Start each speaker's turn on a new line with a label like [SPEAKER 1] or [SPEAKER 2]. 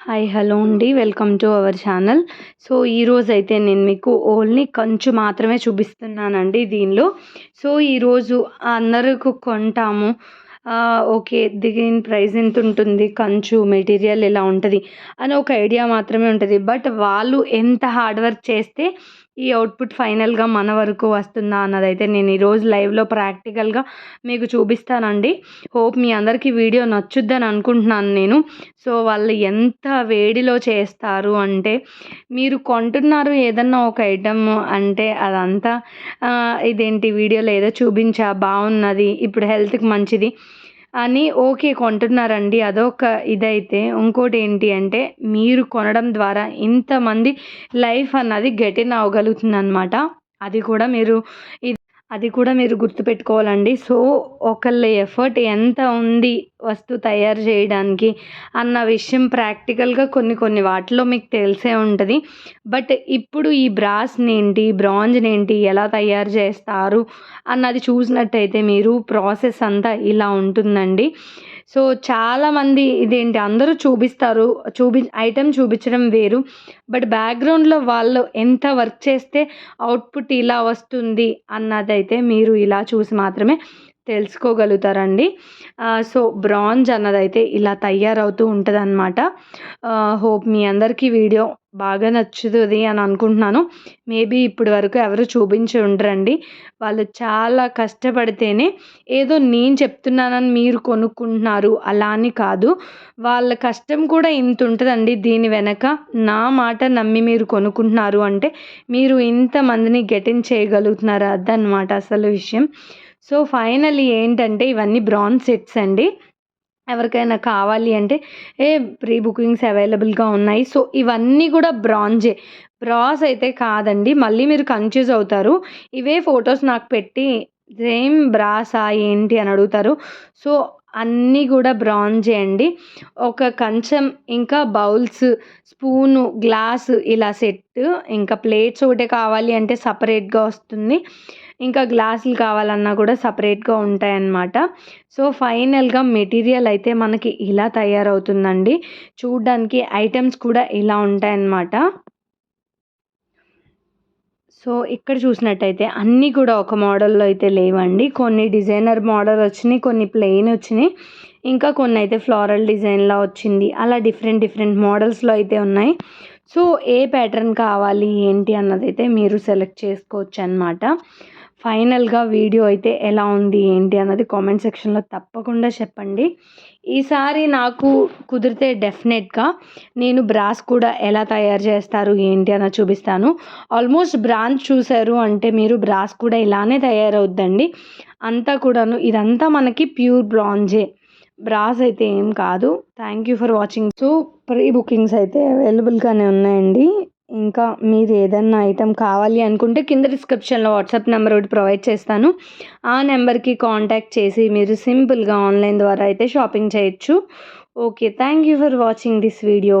[SPEAKER 1] Hi hello అండి. Welcome to our channel. So ఈరోజు అయితే నేను మీకు ఓన్లీ కంచు మాత్రమే చూపిస్తున్నానండి దీనిలో. సో ఈరోజు అందరికి కొంటాము. ఓకే దీని ప్రైస్ ఎంత ఉంటుంది? కంచు మెటీరియల్ ఎలా ఉంటుంది? అని ఒక ఐడియా మాత్రమే ఉంటుంది. బట్ వాళ్ళు ఎంత హార్డ్ వర్క్ చేస్తే ఈ అవుట్పుట్ ఫైనల్గా మన వరకు వస్తుందా అన్నదైతే నేను ఈరోజు లైవ్లో ప్రాక్టికల్గా మీకు చూపిస్తానండి. హోప్ మీ అందరికీ వీడియో నచ్చుద్దని అనుకుంటున్నాను నేను. సో వాళ్ళు ఎంత వేడిలో చేస్తారు అంటే మీరు కొంటున్నారు ఏదన్నా ఒక ఐటమ్ అంటే అదంతా ఇదేంటి వీడియోలో ఏదో చూపించా బాగున్నది ఇప్పుడు హెల్త్కి మంచిది అని ఓకే కొంటున్నారండి. అదొక ఇదైతే. ఇంకోటి ఏంటి అంటే మీరు కొనడం ద్వారా ఇంతమంది లైఫ్ అన్నది గెటిన్ అవ్వగలుగుతుంది అనమాట అది కూడా మీరు అది కూడా మీరు గుర్తుపెట్టుకోవాలండి. సో ఒకళ్ళ ఎఫర్ట్ ఎంత ఉంది వస్తువు తయారు చేయడానికి అన్న విషయం ప్రాక్టికల్గా కొన్ని కొన్ని వాటిలో మీకు తెలిసే ఉంటుంది. బట్ ఇప్పుడు ఈ బ్రాస్ని ఏంటి బ్రాంజ్ని ఏంటి ఎలా తయారు చేస్తారు అన్నది చూసినట్టయితే మీరు ప్రాసెస్ అంతా ఇలా ఉంటుందండి. సో చాలామంది ఇదేంటి అందరూ చూపిస్తారు చూపి ఐటెం చూపించడం వేరు. బట్ బ్యాక్గ్రౌండ్లో వాళ్ళు ఎంత వర్క్ చేస్తే అవుట్పుట్ ఇలా వస్తుంది అన్నదైతే మీరు ఇలా చూసి మాత్రమే తెలుసుకోగలుగుతారండి. సో బ్రాంజ్ అన్నదైతే ఇలా తయారవుతూ ఉంటుంది అనమాట హోప్ మీ అందరికీ వీడియో బాగా నచ్చుతుంది అని అనుకుంటున్నాను. మేబీ ఇప్పటి వరకు ఎవరు చూపించి ఉండరండి. వాళ్ళు చాలా కష్టపడితేనే ఏదో నేను చెప్తున్నానని మీరు కొనుక్కుంటున్నారు. అలా అని కాదు. వాళ్ళ కష్టం కూడా ఇంత ఉంటుందండి. దీని వెనక నా మాట నమ్మి మీరు కొనుక్కుంటున్నారు అంటే మీరు ఇంతమందిని గెటిన్ చేయగలుగుతున్నారు? అదనమాట అసలు విషయం. సో ఫైనల్ ఏంటంటే ఇవన్నీ బ్రాన్ సెట్స్ అండి. ఎవరికైనా కావాలి అంటే ఏ ప్రీ బుకింగ్స్ అవైలబుల్గా ఉన్నాయి. సో ఇవన్నీ కూడా బ్రాంజే. బ్రాస్ అయితే కాదండి. మళ్ళీ మీరు కన్ఫ్యూజ్ అవుతారు. ఇవే ఫొటోస్ నాకు పెట్టి సేమ్ బ్రాసా ఏంటి? అని అడుగుతారు. సో అన్నీ కూడా బ్రాంజే అండి. ఒక కంచం ఇంకా బౌల్స్ స్పూను గ్లాస్ ఇలా సెట్ ఇంకా ప్లేట్స్ ఒకటే కావాలి అంటే సపరేట్గా వస్తుంది. ఇంకా గ్లాసులు కావాలన్నా కూడా సపరేట్గా ఉంటాయన్నమాట. సో ఫైనల్గా మెటీరియల్ అయితే మనకి ఇలా తయారవుతుందండి. చూడ్డానికి ఐటమ్స్ కూడా ఇలా ఉంటాయన్నమాట. సో ఇక్కడ చూసినట్టయితే అన్నీ కూడా ఒక మోడల్లో అయితే లేవండి. కొన్ని డిజైనర్ మోడల్ వచ్చినాయి కొన్ని ప్లెయిన్ వచ్చినాయి. ఇంకా కొన్ని అయితే ఫ్లోరల్ డిజైన్లో వచ్చింది. అలా డిఫరెంట్ డిఫరెంట్ మోడల్స్లో అయితే ఉన్నాయి. సో ఏ ప్యాటర్న్ కావాలి ఏంటి అన్నదైతే మీరు సెలెక్ట్ చేసుకోవచ్చు అనమాట ఫైనల్గా వీడియో అయితే ఎలా ఉంది ఏంటి అన్నది కామెంట్ సెక్షన్లో తప్పకుండా చెప్పండి. ఈసారి నాకు కుదిరితే డెఫినెట్గా నేను బ్రాస్ కూడా ఎలా తయారు చేస్తారు ఏంటి అన్న చూపిస్తాను. ఆల్మోస్ట్ బ్రాంచ్ చూసారు అంటే మీరు బ్రాస్ కూడా ఇలానే తయారవుద్దండి. అంతా కూడాను ఇదంతా మనకి ప్యూర్ బ్రాంజే. బ్రాస్ అయితే ఏం కాదు. Thank you for watching. So pre bookings అయితే అవైలబుల్గానే ఉన్నాయండి. ఇంకా మీరు ఏదన్నా ఐటెం కావాలి అనుకుంటే కింద డిస్క్రిప్షన్లో వాట్సాప్ నెంబర్ ఒకటి ప్రొవైడ్ చేస్తాను. ఆ నెంబర్కి కాంటాక్ట్ చేసి మీరు సింపుల్గా ఆన్లైన్ ద్వారా అయితే షాపింగ్ చేయొచ్చు. Okay thank you for watching this video